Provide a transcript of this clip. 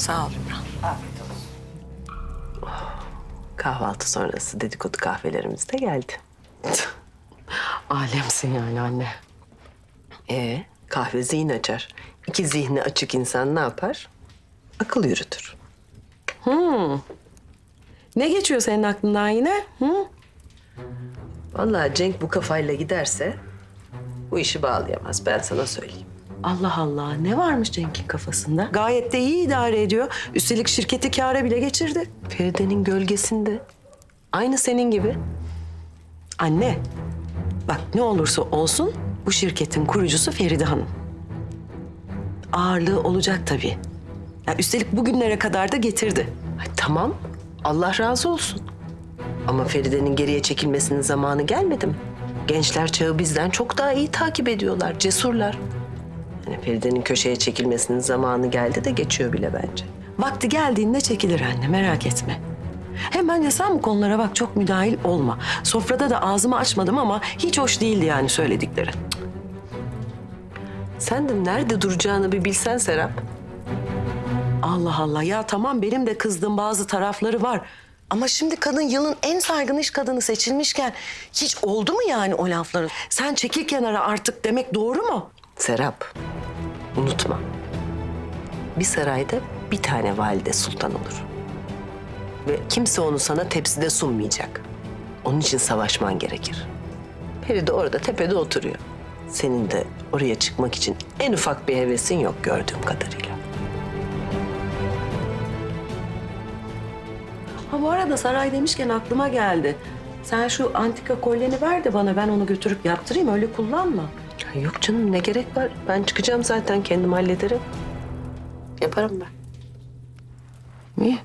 Sağ ol Ümran. Afiyet olsun. Kahvaltı sonrası dedikodu kahvelerimiz de geldi. Alemsin yani anne. Ee, kahve zihin açar. İki zihni açık insan ne yapar? Akıl yürütür. Ne geçiyor senin aklından yine? Hı? Vallahi Cenk bu kafayla giderse bu işi bağlayamaz ben sana söyleyeyim. Allah Allah ne varmış Cenk'in kafasında? Gayet de iyi idare ediyor. Üstelik şirketi kâra bile geçirdi. Feride'nin gölgesinde. Aynı senin gibi. Anne bak ne olursa olsun bu şirketin kurucusu Feride Hanım. Ağırlığı olacak tabii. Ya üstelik bugünlere kadar da getirdi. Ay, tamam Allah razı olsun. Ama Feride'nin geriye çekilmesinin zamanı gelmedi mi? Gençler çağı bizden çok daha iyi takip ediyorlar, cesurlar. Feride'nin köşeye çekilmesinin zamanı geldi de geçiyor bile bence. Vakti geldiğinde çekilir anne merak etme. Hem bence sen bu konulara bak çok müdahil olma. Sofrada da ağzımı açmadım ama hiç hoş değildi yani söyledikleri. Sen de nerede duracağını bir bilsen Serap. Allah Allah ya tamam benim de kızdığım bazı tarafları var. Ama şimdi kadın yılın en saygın iş kadını seçilmişken hiç oldu mu yani o lafların? Sen çekil kenara artık demek doğru mu? Serap, unutma. Bir sarayda bir tane valide sultan olur. Ve kimse onu sana tepside sunmayacak. Onun için savaşman gerekir. Peri de orada tepede oturuyor. Senin de oraya çıkmak için en ufak bir hevesin yok gördüğüm kadarıyla. Ha bu arada saray demişken aklıma geldi. Sen şu antika kolyeni ver de bana ben onu götürüp yaptırayım öyle kullanma. Yok canım ne gerek var? Ben çıkacağım zaten kendim hallederim. Yaparım ben. İyi